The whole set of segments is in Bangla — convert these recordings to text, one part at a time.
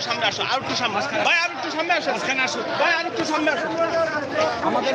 সামনে আসো আর একটু সামনে ভাই আর একটু সামনে আসো এখানে আসো ভাই আর একটু সামনে আমাদের।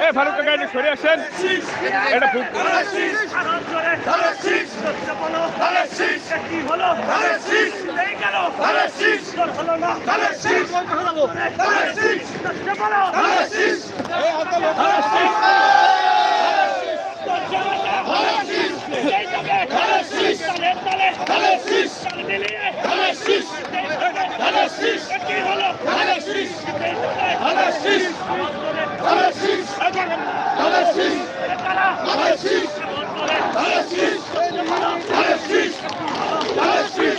এ ফারুক কাকা একটু সরে আসেন। এটা ফুক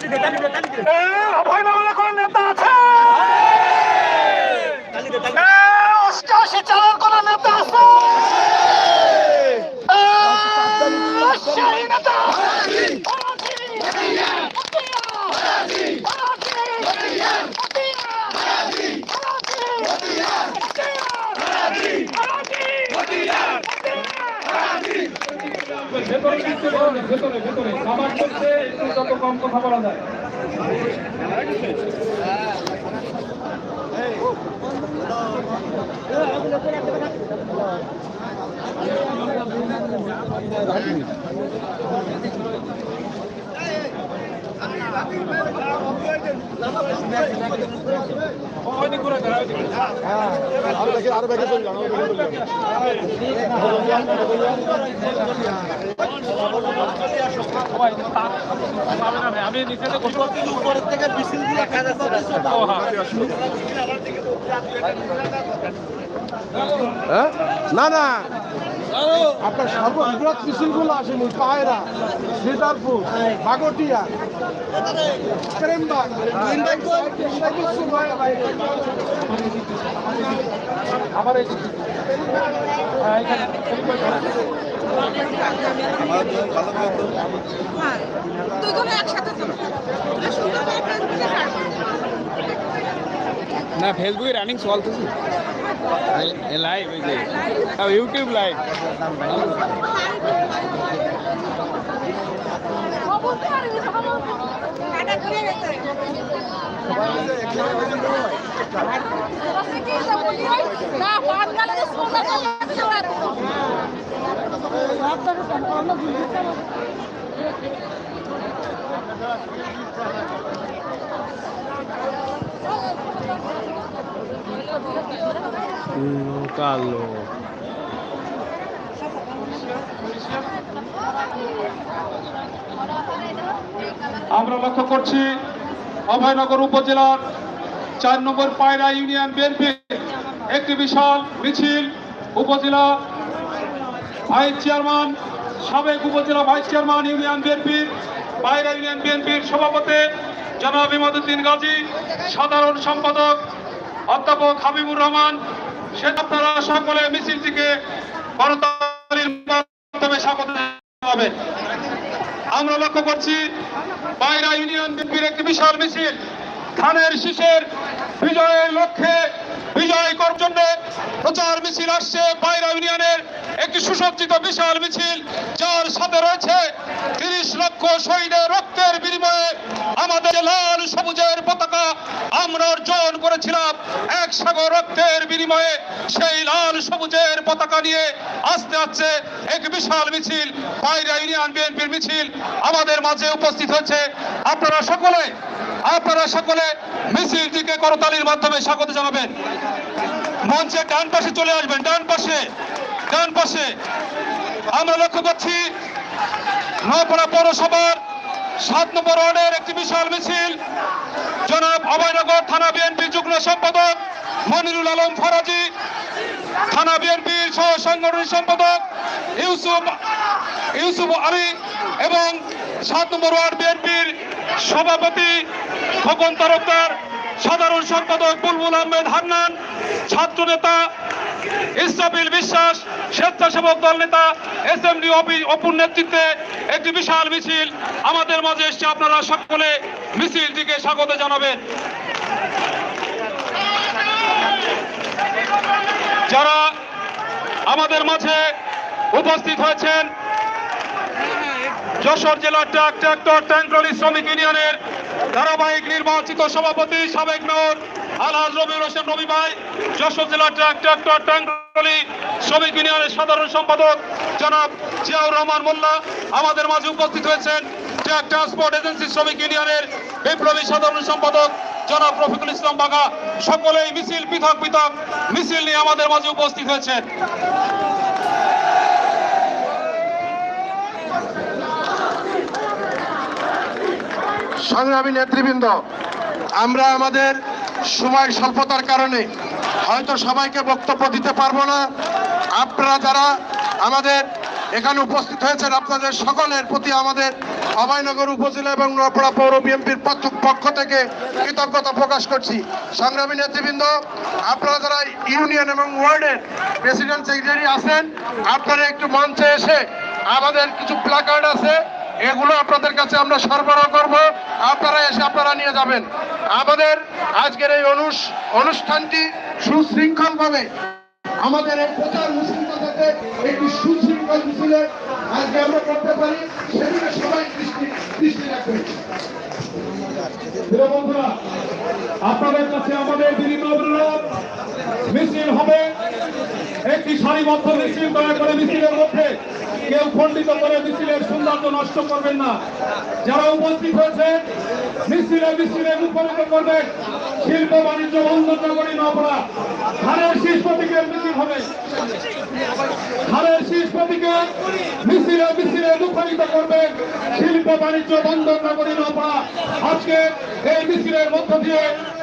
অভয় বাংলা কোন নেতা আছে? অষ্টআশি চালার কোন নেতা আছে সেই নেতা ভেতরে কিন্তু ভেতরে ভেতরে। খাবার চলছে একটু যত কম কথা বলা যায়। উপরের থেকে বিশিল দিয়ে না না। আপনার সর্ববৃহৎ মিছিলগুলো আসেনি পায়রা সিদারপুর বাগটিয়া আবার হ্যাঁ, একসাথে চলো সুন্দর করে ফেসবুকে ছাড়বো না ফেসবুকে রানিং চলতেছে। লাইভ ইউটিউব লাইভ বুঝতে কালো আমরা লক্ষ্য করছি অভয়নগর উপজেলার চার নম্বর পায়রা ইউনিয়ন বিএনপি। একটি বিশাল মিছিল, উপজেলা ভাইস চেয়ারম্যান, সাবেক উপজেলা ভাইস চেয়ারম্যান ইউনিয়ন বিএনপির পায়রা ইউনিয়ন বিএনপির সভাপতি জনাব ইমাদুদ্দিন গাজী, সাধারণ সম্পাদক অধ্যাপক হাবিবুর রহমান সে আপনারা সকলে মিছিলটিকে করতালির মাধ্যমে স্বাগত হবে আমরা লক্ষ্য করছি বাইরা ইউনিয়ন বিএনপির একটি বিশাল মিছিল। ধানের শীষের বিজয়ের লক্ষ্যে বিজয় করার জন্য প্রচার মিছিল আসছে পায়রা ইউনিয়নের একটি সুসজ্জিত বিশাল মিছিল, যার সাথে রয়েছে তিরিশ লক্ষ শহীদের রক্তের বিনিময়ে আমাদের লাল সবুজের পতাকা আমরা অর্জন করেছিলাম, এক সাগর রক্তের বিনিময়ে সেই লাল সবুজের পতাকা নিয়ে আসতে আসছে এক বিশাল মিছিল পায়রা ইউনিয়ন বিএনপির মিছিল আমাদের মাঝে উপস্থিত হয়েছে। আপনারা সকলে আপনারা সকলে মিছিলটিকে করতালির মাধ্যমে স্বাগত জানাবেন। মঞ্চে ডান পাশে চলে আসবেন, ডান পাশে ডান পাশে। আমরা লক্ষ্য করছি নপাড়া পৌরসভার সাত নম্বর ওয়ার্ডের একটি বিশাল মিছিল। জনাব অভয়নগর থানা বিএনপি যুগ্ম সম্পাদক মনিরুল আলম ফরাজি, থানা বিএনপির সহ সাংগঠনিক সম্পাদক ইউসুফ ইউসুফ আলী এবং সাত নম্বর ওয়ার্ড বিএনপির সভাপতি খোকন তরফদার সাধারণ সম্পাদক বুলবুল আহমেদ হান্নান, ছাত্র নেতা ইসরাফিল বিশ্বাস, স্বেচ্ছাসেবক দল নেতা এস এম ডি অপুর নেতৃত্বে একটি বিশাল মিছিল আমাদের মাঝে এসছে। আপনারা সকলে মিছিলটিকে স্বাগত জানাবেন। যারা আমাদের মাঝে উপস্থিত হয়েছেন যশোর জেলার ট্রাক ট্রাক্টর ট্যাঙ্কলি শ্রমিক ইউনিয়নের ধারাবাহিক নির্বাচিত সভাপতি, সাবেক মেয়র আলহাজ রবিউল হোসেন রবি ভাই, যশোর জেলার ট্রাক ট্রাক্টর ট্যাঙ্কলি শ্রমিক ইউনিয়নের সাধারণ সম্পাদক জনাব জিয়াউর রহমান মোল্লা, আমাদের মাঝে উপস্থিত হয়েছেন ট্রাক ট্রান্সপোর্ট এজেন্সি শ্রমিক ইউনিয়নের বিপ্লবী সাধারণ সম্পাদক জনাব রফিকুল ইসলাম বাঘা সকলেই মিছিল পৃথক পৃথক মিছিল নিয়ে আমাদের মাঝে উপস্থিত হয়েছেন। সংগ্রামী নেতৃবৃন্দ, আমরা আমাদের সময় স্বল্পতার কারণে হয়তো সবাইকে বক্তব্য দিতে পারব না। আপনারা যারা আমাদের এখানে উপস্থিত হয়েছেন, আপনাদের সকলের প্রতি আমাদের অভয়নগর উপজেলা এবং নোয়াপাড়া পৌর বিএনপির পক্ষ থেকে কৃতজ্ঞতা প্রকাশ করছি। সংগ্রামী নেতৃবৃন্দ, আপনারা যারা ইউনিয়ন এবং ওয়ার্ডের প্রেসিডেন্ট সেক্রেটারি আছেন, আপনারা একটু মঞ্চে এসে আমাদের কিছু প্ল্যাকার্ড আছে। এগুলো আপনাদের কাছে আমরা সরবরাহ করব। আপনারা এসে আপনারা নিয়ে যাবেন। আমাদের আজকের এই অনুষ- অনুষ্ঠানটি সুশৃঙ্খলভাবে আমাদের এই প্রচার মিছিলটা যাতে একটি সুশৃঙ্খল মিছিলে আজকে আমরা করতে পারি, সেদিকে সবাই দৃষ্টি দৃষ্টি রাখবেন আপনাদের কাছে আমাদের মিছিল হবে। একটি সারিবদ্ধ মিছিল দয়া করে মিছিলের মধ্যে কেউ খণ্ডিত করে মিছিলের সৌন্দর্য নষ্ট করবেন না। যারা উপস্থিত হয়েছে, মিছিলে মিছিলে মুখরিত করবেন শিল্প বাণিজ্য বন্ধন নগরী নপড়া ধানের শীর্ষ প্রতীকের মিছিল হবে। ধানের শীর্ষ প্রতীকে মিছিলে মিছিলে মুখরিত করবেন শিল্প বাণিজ্য বন্ধন নগরী নপড়া আজকে এই মিছিলের মধ্য দিয়ে